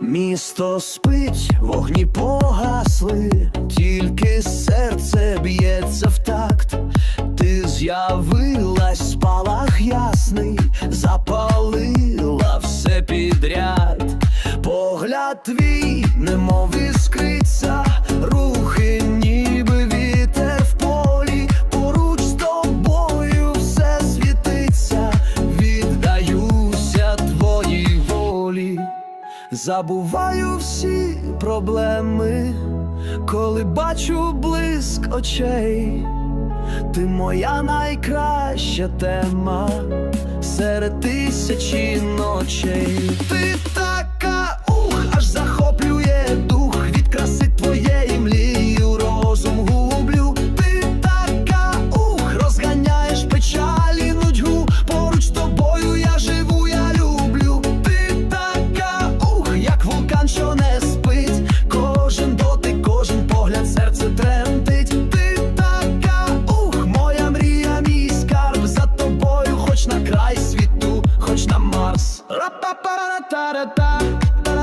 Місто спить, вогні погасли, тільки серце б'ється в такт. Ти з'явилась, спалах ясний, запалила все підряд. Погляд твій, немов іскриця, Забуваю всі проблеми, коли бачу блиск очей. Ти моя найкраща тема серед тисячі ночей. Ти що не спить. Кожен дотик, кожен погляд, серце тремтить. Ти така ух, моя мрія, мій скарб за тобою, хоч на край світу, хоч на Марс. Ра-па-па-ра-та-ра-та, та-ра-та.